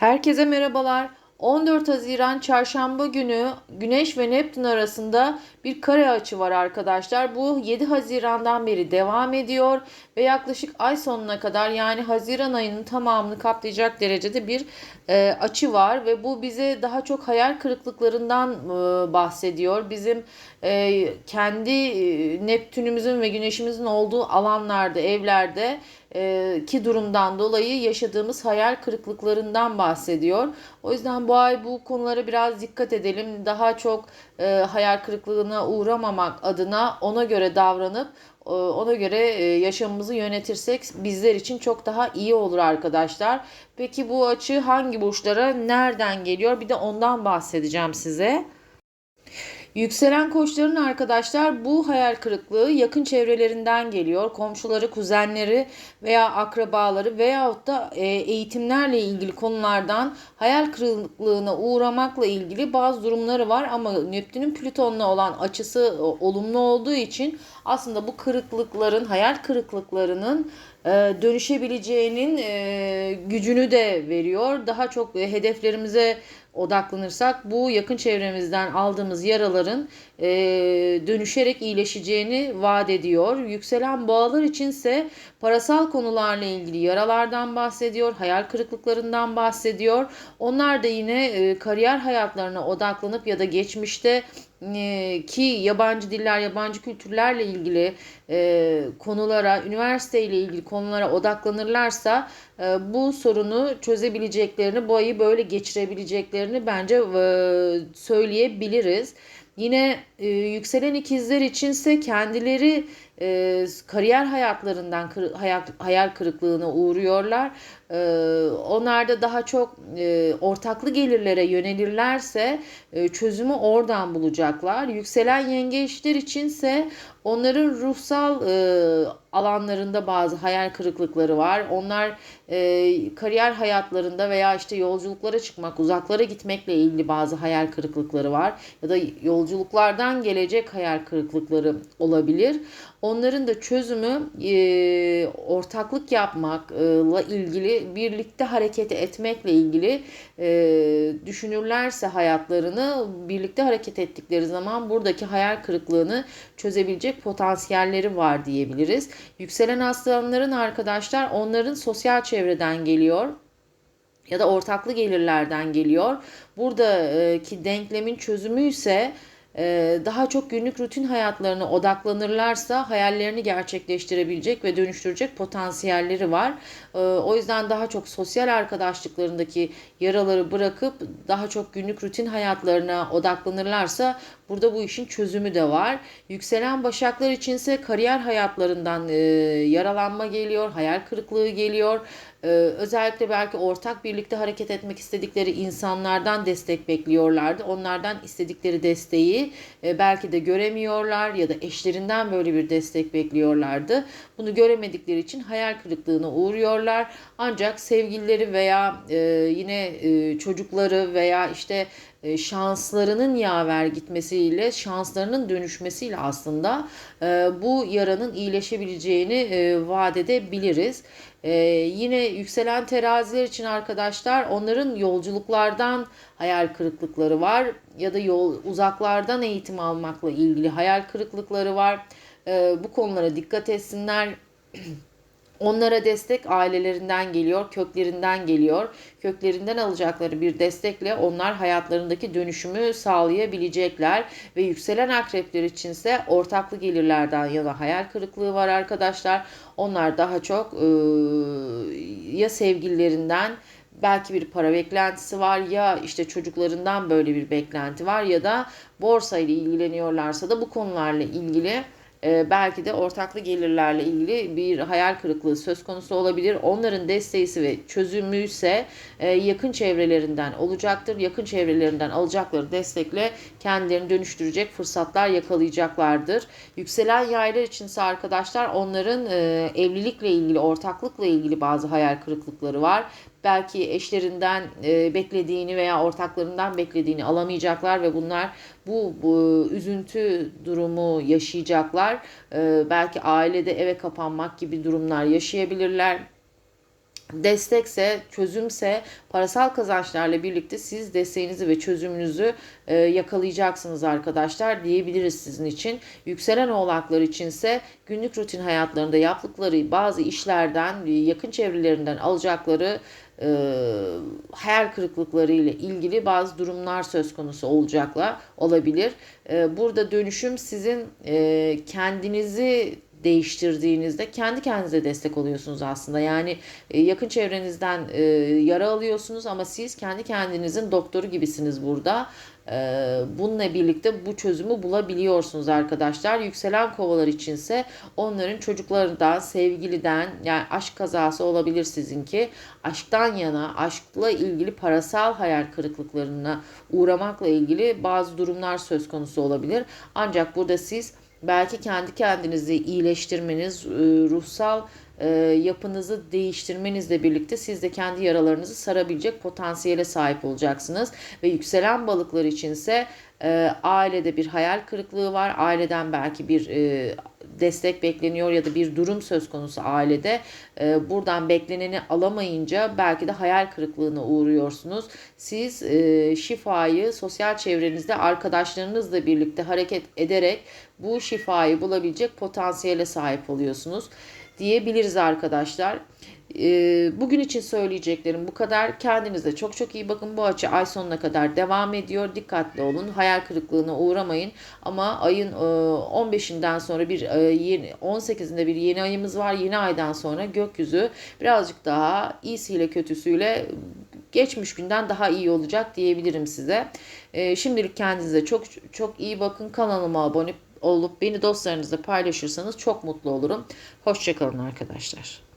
Herkese merhabalar. 14 Haziran Çarşamba günü Güneş ve Neptün arasında bir kare açı var arkadaşlar. Bu 7 Haziran'dan beri devam ediyor ve yaklaşık ay sonuna kadar yani Haziran ayının tamamını kaplayacak derecede bir e, açı var ve bu bize daha çok hayal kırıklıklarından e, bahsediyor. Bizim e, kendi e, Neptünümüzün ve Güneşimizin olduğu alanlarda, evlerde e, ki durumdan dolayı yaşadığımız hayal kırıklıklarından bahsediyor. O yüzden bu ay bu konulara biraz dikkat edelim. Daha çok e, hayal kırıklığına uğramamak adına ona göre davranıp e, ona göre e, yaşamımızı yönetirsek bizler için çok daha iyi olur arkadaşlar. Peki bu açı hangi burçlara nereden geliyor? Bir de ondan bahsedeceğim size. Yükselen koçların arkadaşlar bu hayal kırıklığı yakın çevrelerinden geliyor. Komşuları, kuzenleri veya akrabaları veyahut da e, eğitimlerle ilgili konulardan hayal kırıklığına uğramakla ilgili bazı durumları var ama Neptün'ün Plüton'la olan açısı olumlu olduğu için aslında bu kırıklıkların, hayal kırıklıklarının dönüşebileceğinin e, gücünü de veriyor. Daha çok hedeflerimize odaklanırsak bu yakın çevremizden aldığımız yaraların e, dönüşerek iyileşeceğini vaat ediyor. Yükselen boğalar içinse parasal konularla ilgili yaralardan bahsediyor, hayal kırıklıklarından bahsediyor. Onlar da yine e, kariyer hayatlarına odaklanıp ya da geçmişte e, ki yabancı diller, yabancı kültürlerle ilgili e, konulara, üniversite ile ilgili konulara odaklanırlarsa e, bu sorunu çözebileceklerini, bu ayı böyle geçirebileceklerini bence e, söyleyebiliriz. Yine e, yükselen ikizler içinse kendileri e, kariyer hayatlarından kır, hayal, hayal kırıklığına uğruyorlar. E, onlar da daha çok e, ortaklı gelirlere yönelirlerse e, çözümü oradan bulacaklar. Yükselen yengeçler içinse onların ruhsal e, alanlarında bazı hayal kırıklıkları var. Onlar e, kariyer hayatlarında veya işte yolculuklara çıkmak, uzaklara gitmekle ilgili bazı hayal kırıklıkları var. Ya da yolculuklardan gelecek hayal kırıklıkları olabilir. Onların da çözümü e, ortaklık yapmakla ilgili, birlikte hareket etmekle ilgili e, düşünürlerse hayatlarını birlikte hareket ettikleri zaman buradaki hayal kırıklığını çözebilecek potansiyelleri var diyebiliriz. Yükselen aslanların arkadaşlar onların sosyal çevreden geliyor ya da ortaklı gelirlerden geliyor. Buradaki denklemin çözümü ise daha çok günlük rutin hayatlarına odaklanırlarsa hayallerini gerçekleştirebilecek ve dönüştürecek potansiyelleri var. Ee, o yüzden daha çok sosyal arkadaşlıklarındaki yaraları bırakıp daha çok günlük rutin hayatlarına odaklanırlarsa burada bu işin çözümü de var. Yükselen başaklar içinse kariyer hayatlarından e, yaralanma geliyor, hayal kırıklığı geliyor. Özellikle belki ortak birlikte hareket etmek istedikleri insanlardan destek bekliyorlardı. Onlardan istedikleri desteği e, belki de göremiyorlar ya da eşlerinden böyle bir destek bekliyorlardı. Bunu göremedikleri için hayal kırıklığına uğruyorlar. Ancak sevgilileri veya e, yine e, çocukları veya işte e, şanslarının yaver gitmesiyle, şanslarının dönüşmesiyle aslında e, bu yaranın iyileşebileceğini e, vaat edebiliriz. Yine yükselen teraziler için arkadaşlar onların yolculuklardan hayal kırıklıkları var ya da yol uzaklardan eğitim almakla ilgili hayal kırıklıkları var. Bu konulara dikkat etsinler. Onlara destek ailelerinden geliyor, köklerinden geliyor. Köklerinden alacakları bir destekle onlar hayatlarındaki dönüşümü sağlayabilecekler ve yükselen akrepler içinse ortaklı gelirlerden ya da hayal kırıklığı var arkadaşlar. Onlar daha çok e, ya sevgililerinden belki bir para beklentisi var ya işte çocuklarından böyle bir beklenti var ya da borsa ile ilgileniyorlarsa da bu konularla ilgili e, belki de ortaklı gelirlerle ilgili bir hayal kırıklığı söz konusu olabilir. Onların desteği ve çözümü ise e, yakın çevrelerinden olacaktır. Yakın çevrelerinden alacakları destekle kendilerini dönüştürecek fırsatlar yakalayacaklardır. Yükselen yaylar içinse arkadaşlar onların e, evlilikle ilgili, ortaklıkla ilgili bazı hayal kırıklıkları var belki eşlerinden e, beklediğini veya ortaklarından beklediğini alamayacaklar ve bunlar bu, bu üzüntü durumu yaşayacaklar. E, belki ailede eve kapanmak gibi durumlar yaşayabilirler destekse, çözümse parasal kazançlarla birlikte siz desteğinizi ve çözümünüzü e, yakalayacaksınız arkadaşlar diyebiliriz sizin için. Yükselen oğlaklar içinse günlük rutin hayatlarında yaptıkları bazı işlerden, yakın çevrelerinden alacakları e, hayal kırıklıkları ile ilgili bazı durumlar söz konusu olacaklar olabilir. E, burada dönüşüm sizin e, kendinizi değiştirdiğinizde kendi kendinize destek oluyorsunuz aslında. Yani e, yakın çevrenizden e, yara alıyorsunuz ama siz kendi kendinizin doktoru gibisiniz burada. E, bununla birlikte bu çözümü bulabiliyorsunuz arkadaşlar. Yükselen kovalar içinse onların çocuklarından, sevgiliden yani aşk kazası olabilir sizinki. Aşktan yana, aşkla ilgili parasal hayal kırıklıklarına uğramakla ilgili bazı durumlar söz konusu olabilir. Ancak burada siz belki kendi kendinizi iyileştirmeniz, e, ruhsal e, yapınızı değiştirmenizle birlikte siz de kendi yaralarınızı sarabilecek potansiyele sahip olacaksınız. Ve yükselen balıklar içinse e, ailede bir hayal kırıklığı var. Aileden belki bir destek bekleniyor ya da bir durum söz konusu ailede. Buradan bekleneni alamayınca belki de hayal kırıklığına uğruyorsunuz. Siz şifayı sosyal çevrenizde arkadaşlarınızla birlikte hareket ederek bu şifayı bulabilecek potansiyele sahip oluyorsunuz diyebiliriz arkadaşlar. Bugün için söyleyeceklerim bu kadar. Kendinize çok çok iyi bakın. Bu açı ay sonuna kadar devam ediyor. Dikkatli olun. Hayal kırıklığına uğramayın. Ama ayın 15'inden sonra bir yeni 18'inde bir yeni ayımız var. Yeni aydan sonra gökyüzü birazcık daha iyisiyle kötüsüyle geçmiş günden daha iyi olacak diyebilirim size. Şimdilik kendinize çok çok iyi bakın. Kanalıma abone olup beni dostlarınızla paylaşırsanız çok mutlu olurum. Hoşçakalın arkadaşlar.